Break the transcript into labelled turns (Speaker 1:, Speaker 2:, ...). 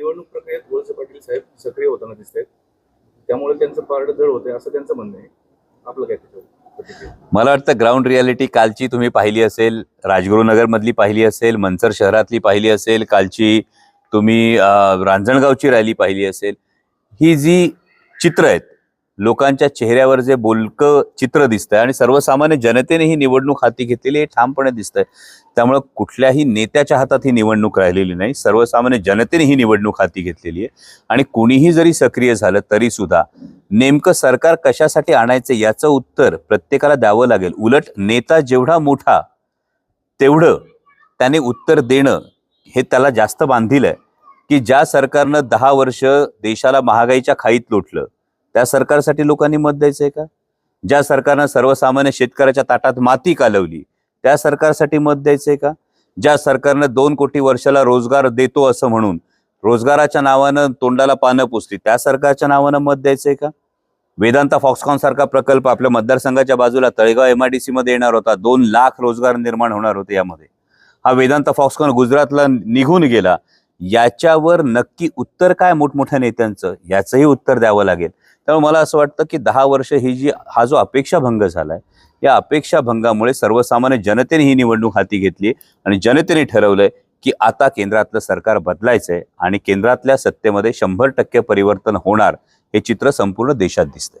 Speaker 1: निवडणूक प्रक्रियेत वळसे पाटील साहेब सक्रिय होताना दिसत आहेत त्यामुळे त्यांचं पारड जड होतंय असं त्यांचं म्हणणं आहे. आपलं काय त्याच्यावर
Speaker 2: मला वाटतं ग्राउंड रियालिटी कालची तुम्ही पाहिली असेल राजगुरुनगरमधली पाहिली असेल मनसर शहरातली पाहिली असेल कालची तुम्ही रांजणगावची रॅली पाहिली असेल. ही जी चित्र आहेत लोकांच्या चेहऱ्यावर जे बोलकं चित्र दिसतंय आणि सर्वसामान्य जनतेने ही निवडणूक हाती घेतलेली हे ठामपणे दिसतंय. त्यामुळं कुठल्याही नेत्याच्या हातात ही निवडणूक राहिलेली नाही सर्वसामान्य जनतेने ही निवडणूक हाती घेतलेली आहे. आणि कुणीही जरी सक्रिय झालं तरी सुद्धा नेमकं सरकार कशासाठी आणायचं याचं उत्तर प्रत्येकाला द्यावं लागेल. उलट नेता जेवढा मोठा तेवढं त्याने उत्तर देणं हे त्याला जास्त बांधील आहे. की ज्या सरकारनं दहा वर्ष देशाला महागाईच्या खाईत लोटलं त्या सरकारसाठी लोकांनी मत द्यायचंय का? ज्या सरकारनं सर्वसामान्य शेतकऱ्याच्या ताटात माती कालवली त्या सरकारसाठी मत द्यायचंय का? ज्या सरकारनं दोन कोटी वर्षाला रोजगार देतो असं म्हणून रोजगाराच्या नावानं तोंडाला पानं पुसली त्या सरकारच्या नावानं मत द्यायचंय का? वेदांता फॉक्सकॉन सारखा प्रकल्प आपल्या मतदारसंघाच्या बाजूला तळेगाव एमआयडीसी मध्ये येणार होता. दोन लाख रोजगार निर्माण होणार होते यामध्ये. हा वेदांता फॉक्सकॉन गुजरातला निघून गेला. याच्यावर नक्की उत्तर काय मोठमोठ्या नेत्यांचं याचंही उत्तर द्यावं लागेल. त्यामुळे मला असं वाटतं की दहा वर्ष ही जी हा जो अपेक्षाभंग झालाय या अपेक्षाभंगामुळे सर्वसामान्य जनतेने ही निवडणूक हाती घेतली आणि जनतेने ठरवलंय की आता केंद्रातलं सरकार बदलायचंय आणि केंद्रातल्या सत्तेमध्ये शंभर टक्के परिवर्तन होणार हे चित्र संपूर्ण देशात दिसतंय.